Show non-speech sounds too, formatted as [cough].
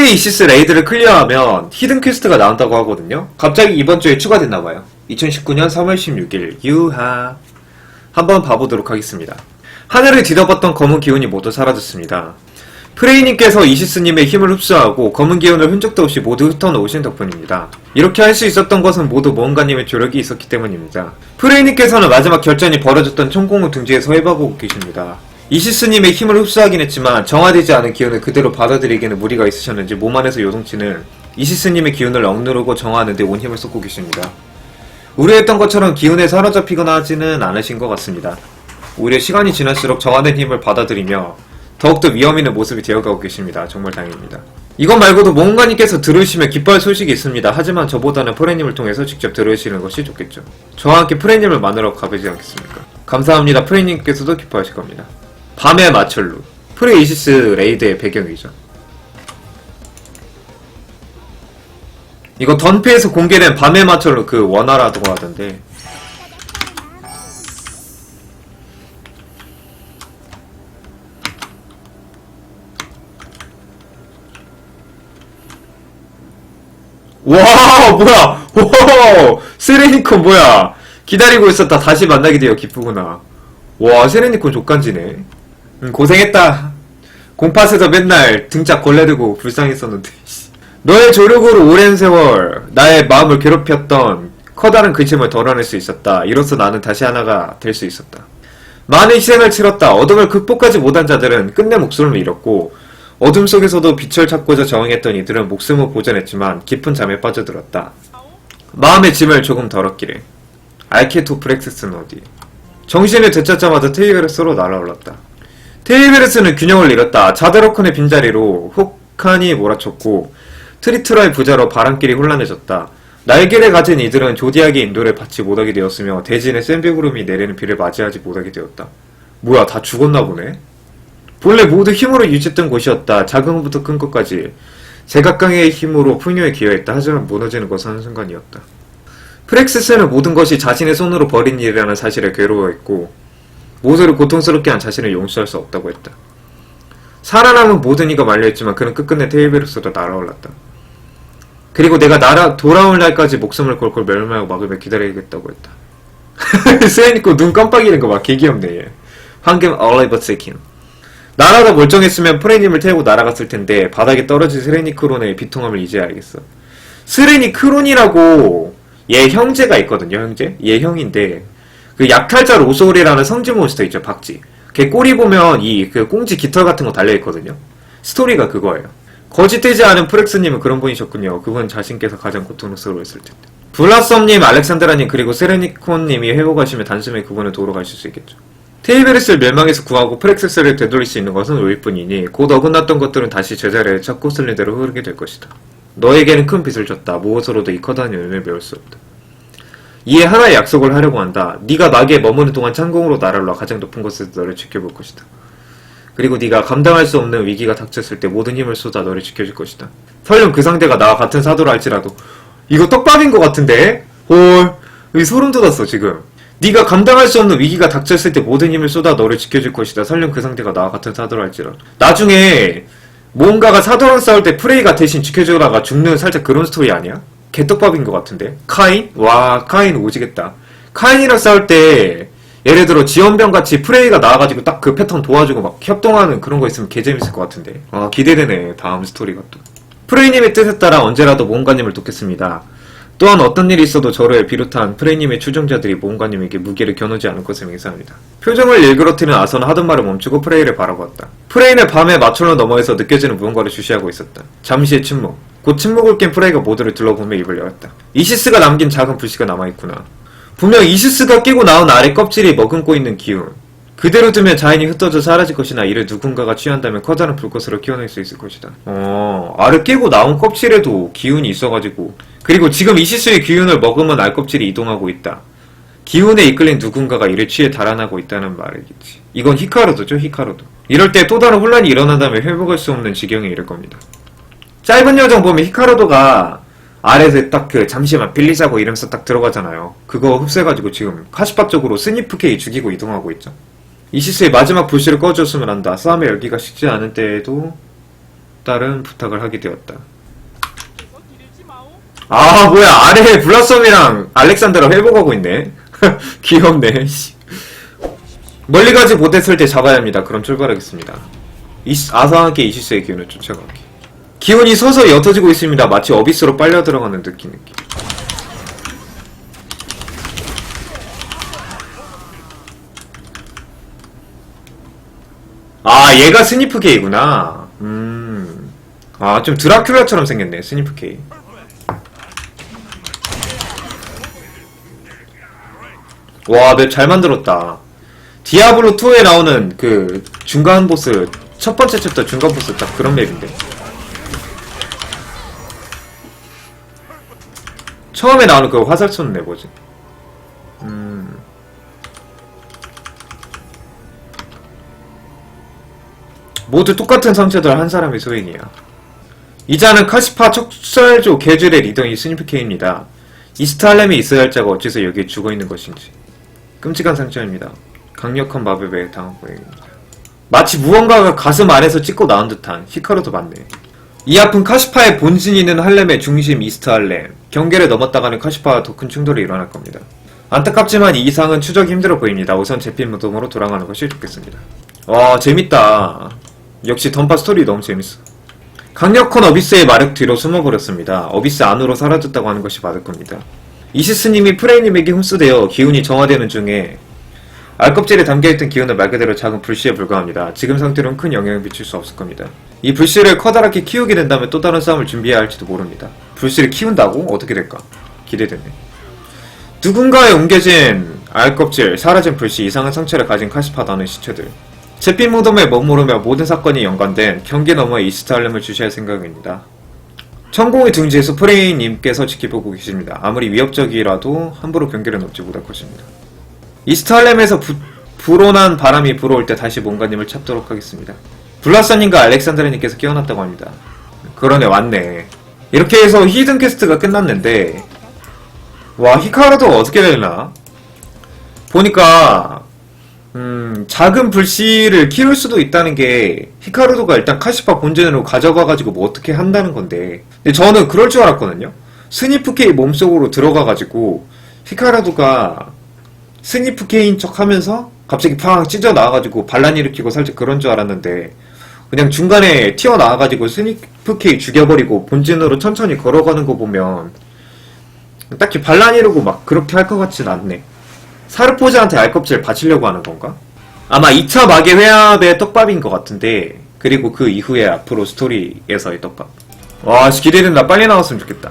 프레이 이시스 레이드를 클리어하면 히든 퀘스트가 나온다고 하거든요. 갑자기 이번 주에 추가됐나봐요. 2019년 3월 16일 유하 한번 봐보도록 하겠습니다. 하늘을 뒤덮었던 검은 기운이 모두 사라졌습니다. 프레이님께서 이시스님의 힘을 흡수하고 검은 기운을 흔적도 없이 모두 흩어놓으신 덕분입니다. 이렇게 할 수 있었던 것은 모두 모험가님의 조력이 있었기 때문입니다. 프레이님께서는 마지막 결전이 벌어졌던 천공의 둥지에 서해하고 계십니다. 이시스님의 힘을 흡수하긴 했지만 정화되지 않은 기운을 그대로 받아들이기에는 무리가 있으셨는지 몸 안에서 요동치는 이시스님의 기운을 억누르고 정화하는 데 온 힘을 쏟고 계십니다. 우려했던 것처럼 기운에 사로잡히거나 하지는 않으신 것 같습니다. 오히려 시간이 지날수록 정화된 힘을 받아들이며 더욱더 위험 있는 모습이 되어가고 계십니다. 정말 다행입니다. 이것 말고도 모험가님께서 들으시면 기뻐할 소식이 있습니다. 하지만 저보다는 프레님을 통해서 직접 들으시는 것이 좋겠죠. 저와 함께 프레님을 만나러 가보지 않겠습니까? 감사합니다. 프레님께서도 기뻐하실 겁니다. 밤의 마철루. 프레이시스 레이드의 배경이죠. 이거 던피에서 공개된 밤의 마철루 그 원화라고 하던데. 와 뭐야? 오 세레니콘 뭐야? 기다리고 있었다. 다시 만나게 되어 기쁘구나. 와 세레니콘 족간지네 음, 고생했다 공팟에서 맨날 등짝 걸레들고 불쌍했었는데 [laughs] 씨. 너의 조력으로 오랜 세월 나의 마음을 괴롭혔던 커다란 근심을 덜어낼 수 있었다 이로써 나는 다시 하나가 될 수 있었다 많은 희생을 치렀다 어둠을 극복하지 못한 자들은 끝내 목숨을 잃었고 어둠 속에서도 빛을 찾고자 저항했던 이들은 목숨을 보존했지만 깊은 잠에 빠져들었다. 마음의 짐을 조금 덜었기래. 알케토프렉스는 어디? 정신을 되찾자마자 테이베르스로 날아올랐다. 테이베르스는 균형을 잃었다. 자드로큰의 빈자리로 훅한이 몰아쳤고 트리트라의 부자로 바람길이 혼란해졌다. 날개를 가진 이들은 조디악의 인도를 받지 못하게 되었으며 대진의 센 비구름이 내리는 비를 맞이하지 못하게 되었다. 뭐야 다 죽었나 보네? 본래 모두 힘으로 유지했던 곳이었다. 것부터 큰 것까지. 제각각의 힘으로 풍요에 기여했다. 하지만 무너지는 것은 한순간이었다. 프렉스스는 모든 것이 자신의 손으로 벌인 일이라는 사실에 괴로워했고 모두를 고통스럽게 한 자신을 용서할 수 없다고 했다. 살아남은 모든 이가 말려있지만 그는 끝끝내 테이베르스로 날아올랐다. 그리고 내가 날아 돌아올 날까지 목숨을 걸고 멸망하고 막으며 기다리겠다고 했다. [laughs] 세니코 눈 깜빡이는 거 봐. 개귀엽네 얘. 황금 얼리버 세킨. 나라가 멀쩡했으면 프레님을 태우고 날아갔을 텐데 바닥에 떨어진 스레니크론의 비통함을 이제 알겠어. 스레니크론이라고 얘 형제가 있거든요, 형제? 얘 형인데 그 약탈자 로소울이라는 성지 몬스터 있죠, 박쥐. 걔 꼬리 보면 이 그 꽁지 깃털 같은 거 달려 있거든요. 스토리가 그거예요. 거짓되지 않은 프렉스님은 그런 분이셨군요. 그분 자신께서 가장 고통스러워했을 텐데. 블라썸님, 알렉산드라님 그리고 세레니콘님이 회복하시면 단숨에 그분을 도로 가실 수 있겠죠. 테이베르스를 멸망해서 구하고 프렉스스를 되돌릴 수 있는 것은 우일 뿐이니 곧 어긋났던 것들은 다시 제자리에 찾고 쓸린 대로 흐르게 될 것이다. 너에게는 큰 빚을 졌다. 무엇으로도 이 커다란 연을 메울 수 없다. 이에 하나의 약속을 하려고 한다. 네가 마기에 머무는 동안 창공으로 날아올라 가장 높은 곳에서 너를 지켜볼 것이다. 그리고 네가 감당할 수 없는 위기가 닥쳤을 때 모든 힘을 쏟아 너를 지켜줄 것이다. 설령 그 상대가 나와 같은 사도라 할지라도 이거 떡밥인 것 같은데? 헐, 여기 소름 돋았어 지금. 네가 감당할 수 없는 위기가 닥쳤을 때 모든 힘을 쏟아 너를 지켜줄 것이다. 설령 그 상대가 나와 같은 사도라 할지라도. 나중에 뭔가가 사도랑 싸울 때 프레이가 대신 지켜주다가 죽는 살짝 그런 스토리 아니야? 개떡밥인 것 같은데. 카인? 와, 카인 오지겠다. 카인이랑 싸울 때 예를 들어 지원병 같이 프레이가 나와가지고 딱 그 패턴 도와주고 막 협동하는 그런 거 있으면 개재밌을 것 같은데. 아, 기대되네. 다음 스토리가 또. 프레이님의 뜻에 따라 언제라도 모험가님을 돕겠습니다. 또한 어떤 일이 있어도 저를 비롯한 프레이님의 추종자들이 모험가님에게 무기를 겨누지 않을 것을 맹세합니다. 표정을 일그러뜨리는 아서는 하던 말을 멈추고 프레이를 바라보았다. 프레이는 밤에 마철로 너머에서 느껴지는 무언가를 주시하고 있었다. 잠시의 침묵. 곧 침묵을 깬 프레이가 모두를 둘러보며 입을 열었다. 이시스가 남긴 작은 불씨가 남아있구나. 분명 이시스가 끼고 나온 아래 껍질이 머금고 있는 기운. 그대로 두면 자연이 흩어져 사라질 것이나 이를 누군가가 취한다면 커다란 불꽃으로 키워낼 수 있을 것이다. 어, 알을 깨고 나온 껍질에도 기운이 있어가지고. 그리고 지금 이시스의 기운을 머금은 알 껍질이 이동하고 있다. 기운에 이끌린 누군가가 이를 취해 달아나고 있다는 말이겠지. 이건 히카루도죠, 히카루도. 이럴 때 또 다른 혼란이 일어난다면 회복할 수 없는 지경에 이를 겁니다. 짧은 여정 보면 히카루도가 아래에서 딱 그 잠시만 빌리자고 이러면서 딱 들어가잖아요. 그거 흡수해가지고 지금 카시파 쪽으로 스니프 K 죽이고 이동하고 있죠. 이시스의 마지막 불씨를 꺼주었으면 한다. 싸움의 열기가 식지 않은 때에도 따른 부탁을 하게 되었다. 아 뭐야 아래에 블라썸이랑 알렉산드라 회복하고 있네. [laughs] 귀엽네. 씨. 멀리 가지 못했을 때 잡아야 합니다. 그럼 출발하겠습니다. 아사하게 이시스의 기운을 쫓아가기. 기운이 서서히 옅어지고 있습니다. 마치 어비스로 빨려 들어가는 느낌 느낌. 아, 얘가 스니프 K구나. 음. 아, 좀 드라큘라처럼 생겼네, 스니프 K. 와, 맵 잘 만들었다. 디아블로 2에 나오는 그 중간 보스, 첫 번째 챕터 중간 보스 딱 그런 맵인데. 처음에 나오는 그 화살 쏘는 애 뭐지? 음. 모두 똑같은 성체들 한 사람의 소행이야. 이자는 카시파 척설조 계줄의 리더인 스니프케입니다. 이스탈렘에 있어야 할 자가 어째서 여기에 죽어있는 것인지. 끔찍한 상처입니다. 강력한 마법에 당한 고행입니다. 마치 무언가가 가슴 안에서 찍고 나온 듯한 히카루도 맞네. 이 아픈 카시파의 본진이 있는 할렘의 중심 이스트 할렘. 경계를 넘었다가는 카시파와 더 큰 충돌이 일어날 겁니다. 안타깝지만 이 이상은 추적이 힘들어 보입니다. 우선 제필 무덤으로 돌아가는 것이 좋겠습니다. 와 재밌다. 역시 던파 스토리 너무 재밌어. 강력한 어비스의 마력 뒤로 숨어버렸습니다. 어비스 안으로 사라졌다고 하는 것이 맞을 겁니다. 이시스님이 프레이님에게 흡수되어 기운이 정화되는 중에 알껍질에 담겨있던 기운은 말 그대로 작은 불씨에 불과합니다. 지금 상태로는 큰 영향을 미칠 수 없을 겁니다. 이 불씨를 커다랗게 키우게 된다면 또 다른 싸움을 준비해야 할지도 모릅니다. 불씨를 키운다고? 어떻게 될까? 기대되네. 누군가에 옮겨진 알껍질, 사라진 불씨, 이상한 상처를 가진 카시파다는 시체들. 제핀 무덤에 머무르며 모든 사건이 연관된 경계 너머의 이스타알렘을 주시할 생각입니다. 천공의 둥지에서 프레이님께서 지켜보고 계십니다. 아무리 위협적이라도 함부로 경계를 넘지 못할 것입니다. 이스타알렘에서 부, 불어난 바람이 불어올 때 다시 몽가님을 찾도록 하겠습니다. 블라사님과 알렉산드라님께서 깨어났다고 합니다. 그러네 왔네. 이렇게 해서 히든 퀘스트가 끝났는데 와 히카루도 어떻게 되나? 보니까 음, 작은 불씨를 키울 수도 있다는 게 히카루도가 일단 카시파 본전으로 가져가가지고 뭐 어떻게 한다는 건데 근데 저는 그럴 줄 알았거든요 스니프 K 몸속으로 들어가가지고 히카루도가 스니프 K인 척 하면서 갑자기 팡 찢어 나와가지고 반란 일으키고 살짝 그런 줄 알았는데 그냥 중간에 튀어나와가지고 스니프 K 죽여버리고 본진으로 천천히 걸어가는 거 보면 딱히 반란 이루고 막 그렇게 할 것 같진 않네. 사르포즈한테 알껍질 바치려고 하는 건가? 아마 2차 마계 회합의 떡밥인 것 같은데 그리고 그 이후에 앞으로 스토리에서의 떡밥. 와 씨, 기대된다. 빨리 나왔으면 좋겠다